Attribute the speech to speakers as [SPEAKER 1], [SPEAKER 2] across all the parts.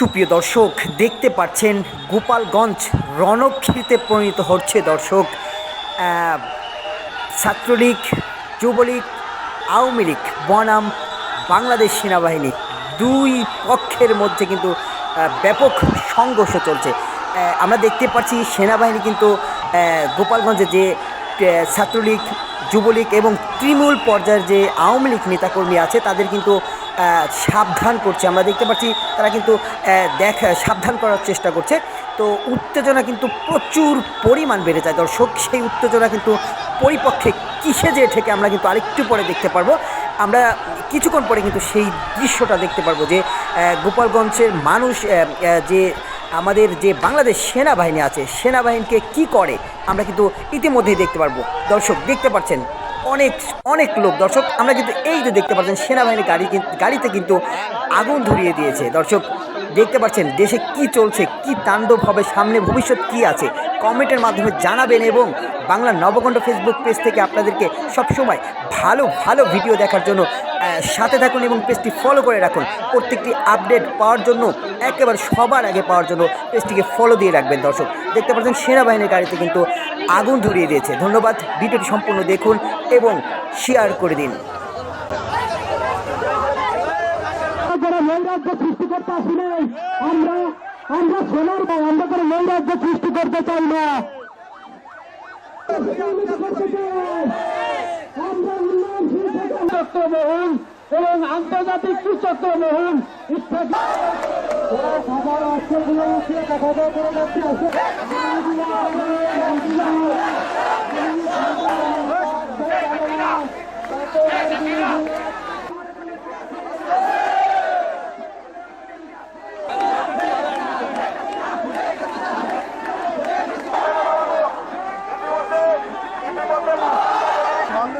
[SPEAKER 1] সুপ্রিয় দর্শক, দেখতে পাচ্ছেন গোপালগঞ্জ রণক্ষেত্রে পরিণত হচ্ছে দর্শক ছাত্রলীগ, যুবলীগ, আওয়ামী লীগ, বনাম, বাংলাদেশ সেনাবাহিনী দুই পক্ষের মধ্যে কিন্তু ব্যাপক সংঘর্ষ চলছে। আমরা দেখতে পাচ্ছি সেনাবাহিনী কিন্তু গোপালগঞ্জে যে ছাত্রলীগ, যুবলীগ এবং তৃণমূল পর্যায়ের যে আওয়ামী লীগ নেতাকর্মী আছে, তাদের কিন্তু সাবধান করছে। আমরা দেখতে পাচ্ছি তারা কিন্তু দেখ, সাবধান করার চেষ্টা করছে। তো উত্তেজনা কিন্তু প্রচুর পরিমাণ বেড়ে যায়। দর্শক, সেই উত্তেজনা কিন্তু পরিপক্ষে কিসে যে ঠেকে আমরা কিন্তু আরেকটু পরে দেখতে পারব। আমরা কিছুক্ষণ পরে কিন্তু সেই দৃশ্যটা দেখতে পারব যে গোপালগঞ্জের মানুষ যে আমাদের যে বাংলাদেশ সেনাবাহিনী আছে, সেনাবাহিনীকে কি করে আমরা কিন্তু ইতিমধ্যেই দেখতে পারব। দর্শক, দেখতে পাচ্ছেন অনেক অনেক লোক। দর্শক, আমরা কিন্তু এই যে দেখতে পাচ্ছেন, সেনাবাহিনীর গাড়ি গাড়িতে কিন্তু আগুন ধরিয়ে দিয়েছে। দর্শক, দেখতে পাচ্ছেন, দেশে কি চলছে, কি তাণ্ডব হবে, সামনে ভবিষ্যৎ কি আছে, কমেন্টের মাধ্যমে জানাবেন এবং বাংলা নবকণ্ঠ ফেসবুক পেজ থেকে আপনাদেরকে সবসময় ভালো ভালো ভিডিও দেখার জন্য সাথে থাকুন এবং পেজটি ফলো করে রাখুন। প্রত্যেকটি আপডেট পাওয়ার জন্য, একেবারে সবার আগে পাওয়ার জন্য পেজটিকে ফলো দিয়ে রাখবেন দর্শক। দেখতে পাচ্ছেন সেনাবাহিনীর গাড়িতে কিন্তু আগুন ধরিয়ে দিয়েছে। ধন্যবাদ। ভিডিওটি সম্পূর্ণ দেখুন এবং শেয়ার করে দিন।
[SPEAKER 2] করতে আমরা সোনার ভাই আমরা কোনো নৈরাজ্য সৃষ্টি করতে চাই না। আমরা উন্নয়নশীল চক্র মহল এবং আন্তর্জাতিক সুচক্র মহল ইত্যাদি সবার অস্ত্রগুলো উঠিয়ে দেখা যায় করে যাচ্ছে আছে
[SPEAKER 3] সামনে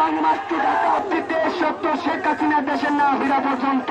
[SPEAKER 2] বাংলাকে ঢাকা দিতে সত্য শেখ হাসিনা দেশের না ফিরা পর্যন্ত।